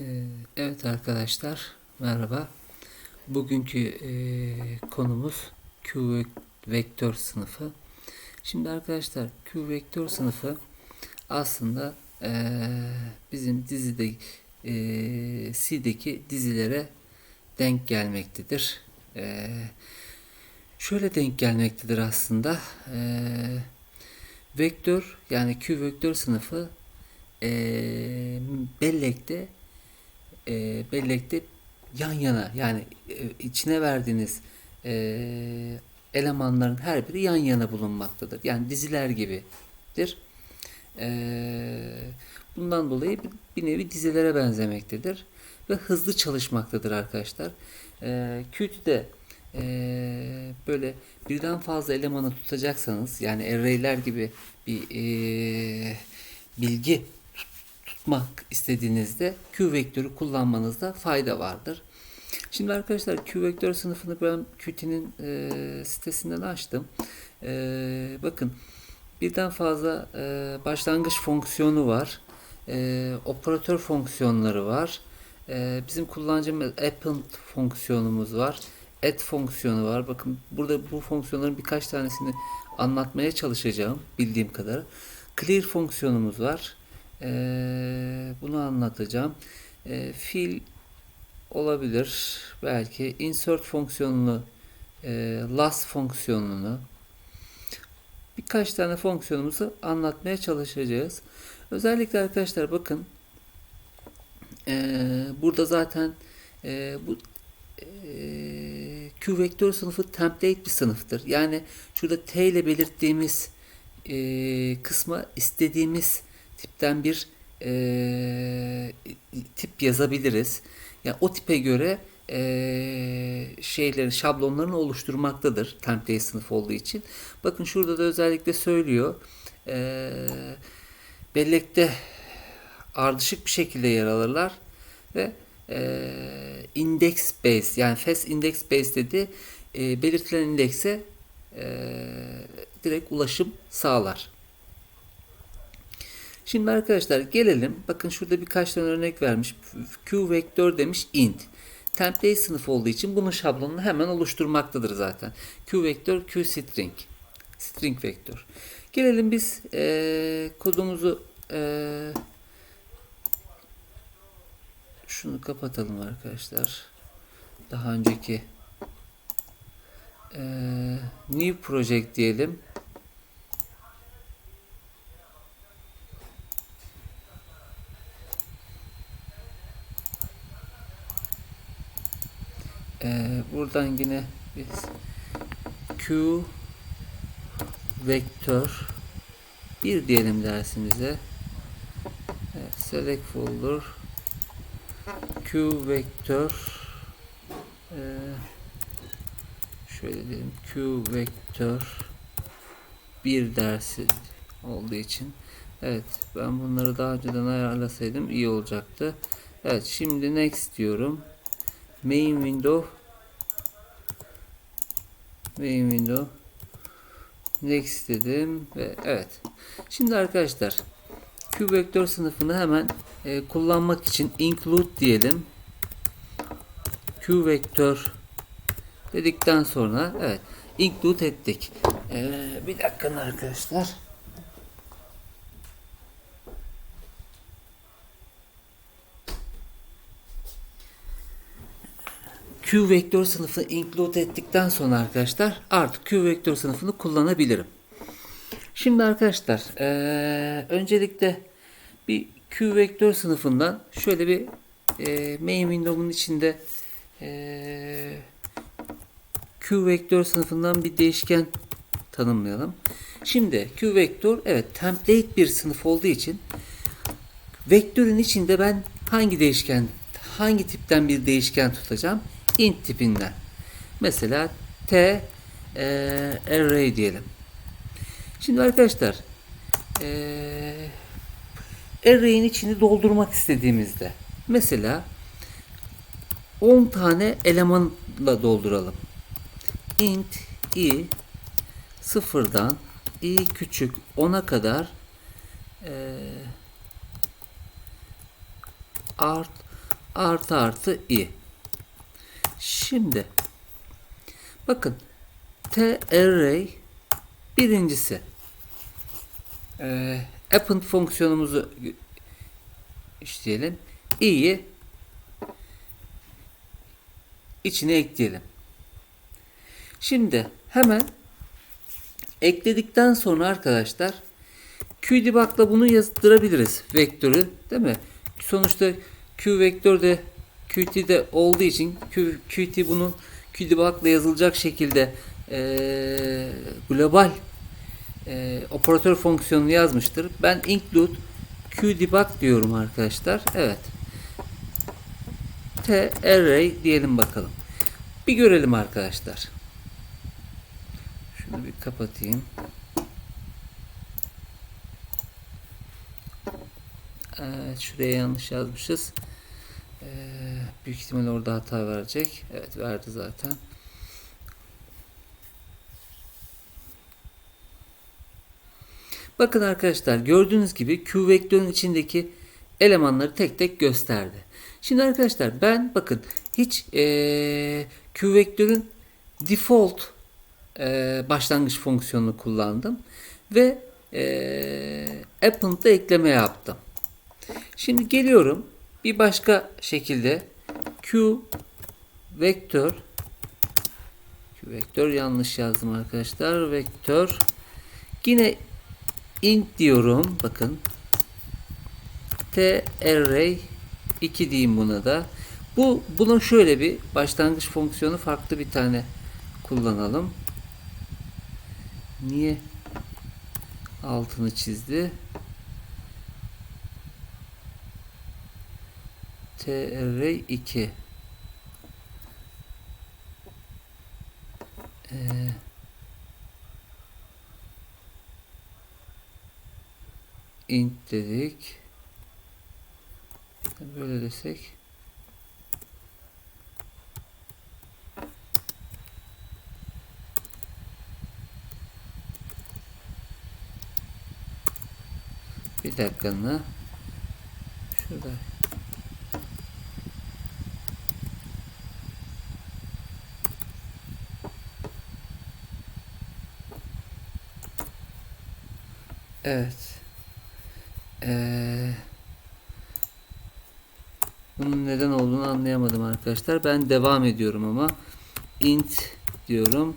Ee, Evet arkadaşlar merhaba. Bugünkü e, konumuz Q vektör sınıfı. Şimdi arkadaşlar Q vektör sınıfı aslında e, bizim dizide e, C'deki dizilere denk gelmektedir. E, şöyle denk gelmektedir aslında. Vektör yani Q vektör sınıfı bellekte e, bellekte yan yana yani e, içine verdiğiniz e, elemanların her biri yan yana bulunmaktadır. Yani diziler gibidir. E, bundan dolayı bir, bir nevi dizilere benzemektedir ve hızlı çalışmaktadır arkadaşlar. E, Qt'de e, böyle birden fazla elemanı tutacaksanız yani array'ler gibi bir e, bilgi tutmak istediğinizde Q vektörü kullanmanızda fayda vardır. Şimdi arkadaşlar Q vektör sınıfını ben Qt'nin e, sitesinden açtım. E, bakın birden fazla e, başlangıç fonksiyonu var. E, operatör fonksiyonları var. E, bizim kullanacağımız append fonksiyonumuz var. Add fonksiyonu var. Bakın burada bu fonksiyonların birkaç tanesini anlatmaya çalışacağım bildiğim kadar. Clear fonksiyonumuz var. Ee, bunu anlatacağım. Ee, fill olabilir. Belki insert fonksiyonunu e, last fonksiyonunu birkaç tane fonksiyonumuzu anlatmaya çalışacağız. Özellikle arkadaşlar bakın ee, burada zaten e, bu e, Q vektör sınıfı template bir sınıftır. Yani şurada T ile belirttiğimiz e, kısma istediğimiz tipten bir e, tip yazabiliriz. Yani o tipe göre e, şeylerin şablonlarını oluşturmaktadır template sınıf olduğu için. Bakın şurada da özellikle söylüyor. E, bellekte ardışık bir şekilde yer alırlar ve e, index base yani fast index base dedi e, belirtilen indekse e, direkt ulaşım sağlar. Şimdi arkadaşlar gelelim. Bakın şurada birkaç tane örnek vermiş. Q vektör demiş int. Template sınıf olduğu için bunun şablonunu hemen oluşturmaktadır zaten. Q vektör Q string. String vektör. Gelelim biz e, kodumuzu e, şunu kapatalım arkadaşlar. Daha önceki e, new project diyelim. Ee, buradan yine biz Q vektör bir diyelim dersimize. Evet, select folder Q vektör ee, şöyle diyelim Q vektör bir dersi olduğu için evet ben bunları daha önceden ayarlasaydım iyi olacaktı. Evet şimdi next diyorum main window. Main window. Next dedim ve evet. Şimdi arkadaşlar Q vektör sınıfını hemen e, kullanmak için include diyelim. Q vektör dedikten sonra evet include ettik. Ee, bir dakika arkadaşlar Q vektör sınıfını include ettikten sonra arkadaşlar artık Q vektör sınıfını kullanabilirim. Şimdi arkadaşlar ee, öncelikle bir Q vektör sınıfından şöyle bir e, main window'un içinde e, Q vektör sınıfından bir değişken tanımlayalım. Şimdi Q vektör evet template bir sınıf olduğu için vektörün içinde ben hangi değişken hangi tipten bir değişken tutacağım? İnt tipinden. Mesela t e, array diyelim. Şimdi arkadaşlar e, array'in içini doldurmak istediğimizde mesela 10 tane elemanla dolduralım. int i sıfırdan i küçük 10'a kadar e, art artı artı i. Şimdi bakın t array birincisi e, append fonksiyonumuzu işleyelim. i'yi içine ekleyelim. Şimdi hemen ekledikten sonra arkadaşlar QDebug'la bunu yazdırabiliriz. Vektörü değil mi? Sonuçta Q vektör de Qt'de olduğu için Q, Qt bunun QDebug'la yazılacak şekilde eee, global eee, operatör fonksiyonunu yazmıştır. Ben include QDebug diyorum arkadaşlar. Evet. T array diyelim bakalım. Bir görelim arkadaşlar. Şunu bir kapatayım. Evet, şuraya yanlış yazmışız. Ee, büyük ihtimal orada hata verecek. Evet verdi zaten. Bakın arkadaşlar gördüğünüz gibi Q vektörün içindeki elemanları tek tek gösterdi. Şimdi arkadaşlar ben bakın hiç eee Q vektörün default eee, başlangıç fonksiyonunu kullandım ve eee append'da ekleme yaptım. Şimdi geliyorum bir başka şekilde Q vektör Q vektör yanlış yazdım arkadaşlar. Vektör yine int diyorum. Bakın t array 2 diyeyim buna da. Bu bunun şöyle bir başlangıç fonksiyonu farklı bir tane kullanalım. Niye altını çizdi? T array 2 ee, int dedik. Böyle desek. Bir dakikanı şurada Evet. Ee, bunun neden olduğunu anlayamadım arkadaşlar. Ben devam ediyorum ama int diyorum.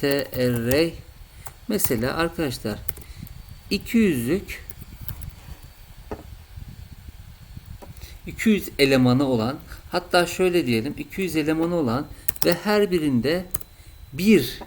t array mesela arkadaşlar 200'lük 200 elemanı olan hatta şöyle diyelim 200 elemanı olan ve her birinde bir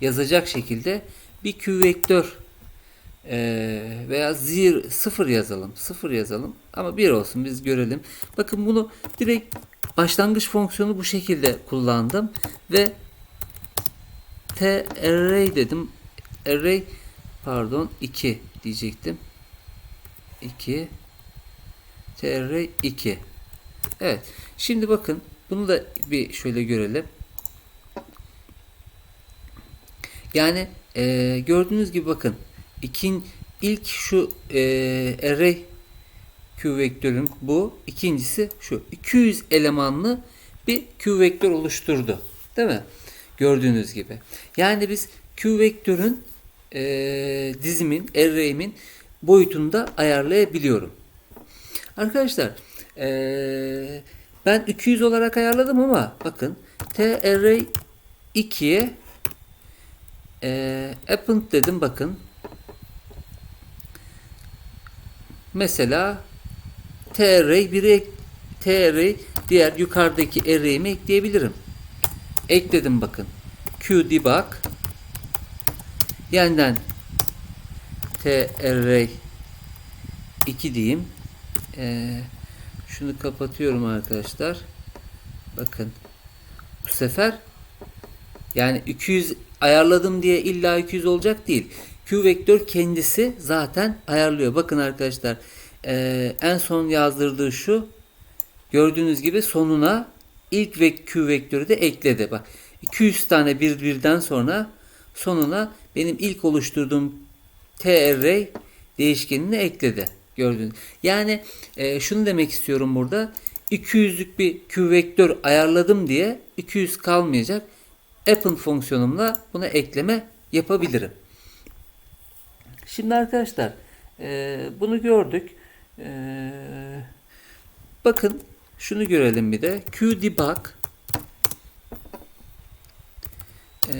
yazacak şekilde bir Q vektör ee, veya zir sıfır yazalım. Sıfır yazalım. Ama bir olsun biz görelim. Bakın bunu direkt başlangıç fonksiyonu bu şekilde kullandım ve t array dedim. Array pardon 2 diyecektim. 2 t array 2 Evet. Şimdi bakın bunu da bir şöyle görelim. Yani e, gördüğünüz gibi bakın İkin, ilk şu e, array Q vektörün bu. ikincisi şu. 200 elemanlı bir Q vektör oluşturdu. Değil mi? Gördüğünüz gibi. Yani biz Q vektörün e, dizimin, array'imin boyutunu da ayarlayabiliyorum. Arkadaşlar e, ben 200 olarak ayarladım ama bakın t array 2'ye e, append dedim bakın Mesela t-array 1'e t-array diğer yukarıdaki array'imi ekleyebilirim. Ekledim bakın. Q debug yeniden t-array 2 diyeyim. Ee, şunu kapatıyorum arkadaşlar. Bakın. Bu sefer yani 200 ayarladım diye illa 200 olacak değil. Q vektör kendisi zaten ayarlıyor. Bakın arkadaşlar e, en son yazdırdığı şu gördüğünüz gibi sonuna ilk ve Q vektörü de ekledi. Bak 200 tane bir birden sonra sonuna benim ilk oluşturduğum t array değişkenini ekledi. Gördüğünüz. Yani e, şunu demek istiyorum burada. 200'lük bir Q vektör ayarladım diye 200 kalmayacak. Append fonksiyonumla buna ekleme yapabilirim. Şimdi arkadaşlar e, bunu gördük. E, bakın şunu görelim bir de. QDebug e,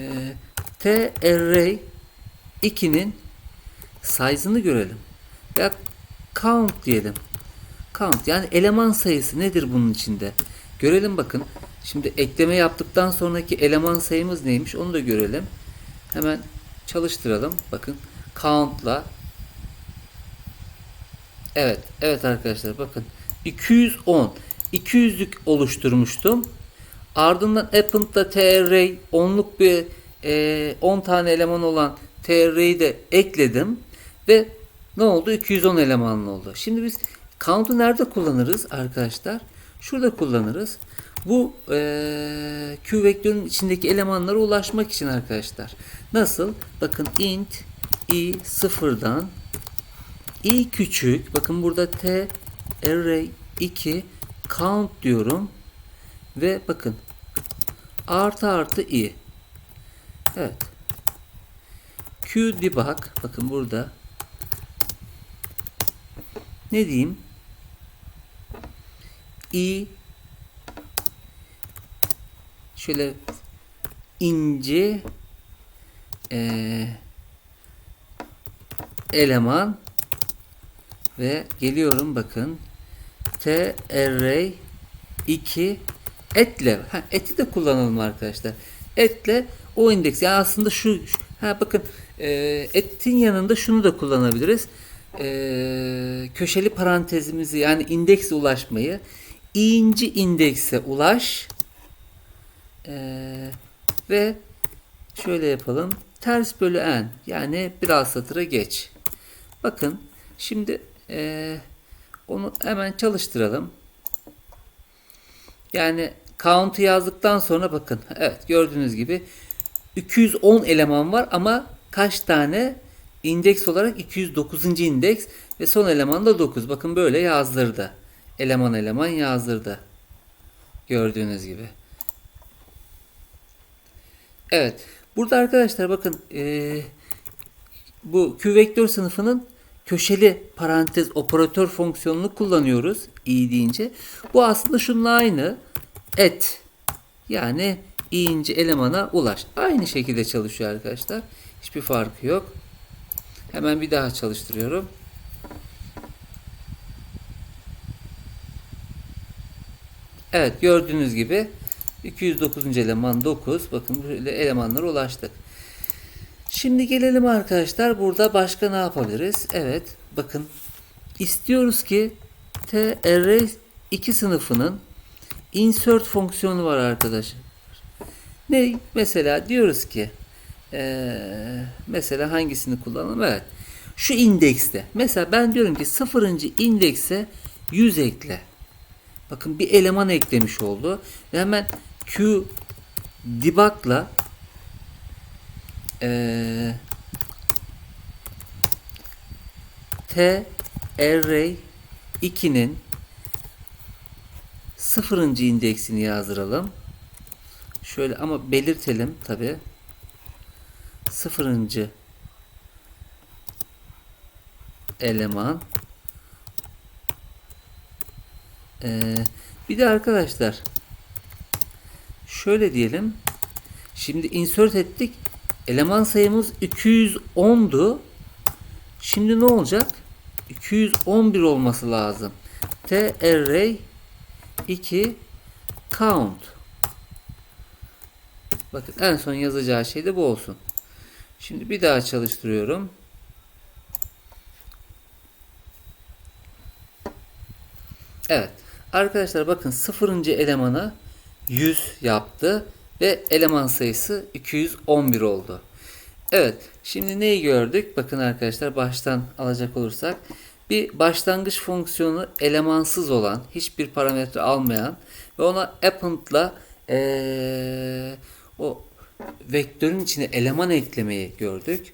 TRarray 2'nin size'ını görelim. Ya count diyelim. Count yani eleman sayısı nedir bunun içinde? Görelim bakın. Şimdi ekleme yaptıktan sonraki eleman sayımız neymiş onu da görelim. Hemen çalıştıralım. Bakın count'la Evet, evet arkadaşlar bakın 210 200'lük oluşturmuştum. Ardından append'da trarray 10'luk bir e, 10 tane eleman olan trarray'i de ekledim ve ne oldu? 210 elemanlı oldu. Şimdi biz count'u nerede kullanırız arkadaşlar? Şurada kullanırız. Bu e, Q vektörünün içindeki elemanlara ulaşmak için arkadaşlar. Nasıl? Bakın int i sıfırdan. İ küçük. Bakın burada t array 2 count diyorum. Ve bakın. Artı artı i. Evet. Q debug bakın burada. Ne diyeyim? İ. Şöyle ince eee eleman ve geliyorum bakın. T array 2 etle. Ha, eti de kullanalım arkadaşlar. Etle o indeks. Yani aslında şu, ha bakın e, etin yanında şunu da kullanabiliriz. E, köşeli parantezimizi yani indekse ulaşmayı inci indekse ulaş e, ve şöyle yapalım. Ters bölü n yani biraz satıra geç bakın şimdi ee, onu hemen çalıştıralım. Yani count'u yazdıktan sonra bakın. Evet gördüğünüz gibi 210 eleman var ama kaç tane? indeks olarak 209. indeks ve son eleman da 9. Bakın böyle yazdırdı. Eleman eleman yazdırdı. Gördüğünüz gibi. Evet. Burada arkadaşlar bakın ee, bu Q vektör sınıfının köşeli parantez operatör fonksiyonunu kullanıyoruz i deyince. Bu aslında şununla aynı et yani i'inci elemana ulaş. Aynı şekilde çalışıyor arkadaşlar. Hiçbir farkı yok. Hemen bir daha çalıştırıyorum. Evet gördüğünüz gibi 209. eleman 9. Bakın böyle elemanlara ulaştık. Şimdi gelelim arkadaşlar. Burada başka ne yapabiliriz? Evet. Bakın. istiyoruz ki TR 2 sınıfının insert fonksiyonu var arkadaşlar. Ne? Mesela diyoruz ki ee, mesela hangisini kullanalım? Evet. Şu indekste. Mesela ben diyorum ki sıfırıncı indekse 100 ekle. Bakın bir eleman eklemiş oldu. Ve hemen Q debug'la ee, T array 2'nin sıfırıncı indeksini yazdıralım. Şöyle ama belirtelim tabi. Sıfırıncı eleman. Ee, bir de arkadaşlar şöyle diyelim. Şimdi insert ettik. Eleman sayımız 210'du. Şimdi ne olacak? 211 olması lazım. T array 2 count. Bakın en son yazacağı şey de bu olsun. Şimdi bir daha çalıştırıyorum. Evet. Arkadaşlar bakın sıfırıncı elemana 100 yaptı ve eleman sayısı 211 oldu. Evet şimdi neyi gördük? Bakın arkadaşlar baştan alacak olursak bir başlangıç fonksiyonu elemansız olan hiçbir parametre almayan ve ona append'la ee, o vektörün içine eleman eklemeyi gördük.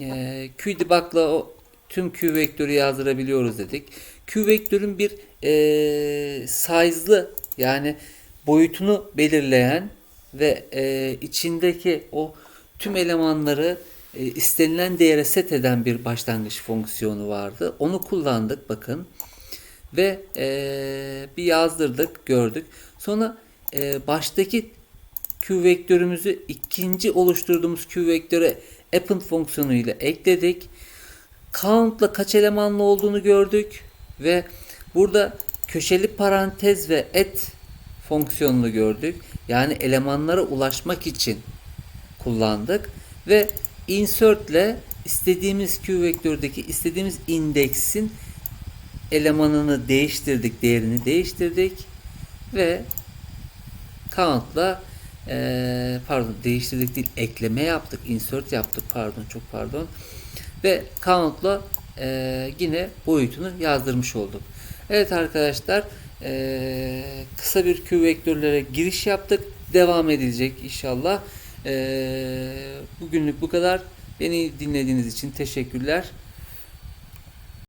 E, QDebug'la o tüm Q vektörü yazdırabiliyoruz dedik. Q vektörün bir e, size'lı yani boyutunu belirleyen ve e, içindeki o tüm elemanları e, istenilen değere set eden bir başlangıç fonksiyonu vardı. Onu kullandık bakın ve e, bir yazdırdık gördük. Sonra e, baştaki Q vektörümüzü ikinci oluşturduğumuz Q vektöre append fonksiyonu ile ekledik. Count'la kaç elemanlı olduğunu gördük ve burada köşeli parantez ve et fonksiyonunu gördük. Yani elemanlara ulaşmak için kullandık ve insert ile istediğimiz Q vektördeki istediğimiz indeksin elemanını değiştirdik, değerini değiştirdik ve count'la eee, pardon değiştirdik değil ekleme yaptık, insert yaptık pardon çok pardon ve count'la eee, yine boyutunu yazdırmış olduk. Evet arkadaşlar eee, kısa bir Q vektörlere giriş yaptık. Devam edilecek inşallah. Eee, bugünlük bu kadar. Beni dinlediğiniz için teşekkürler.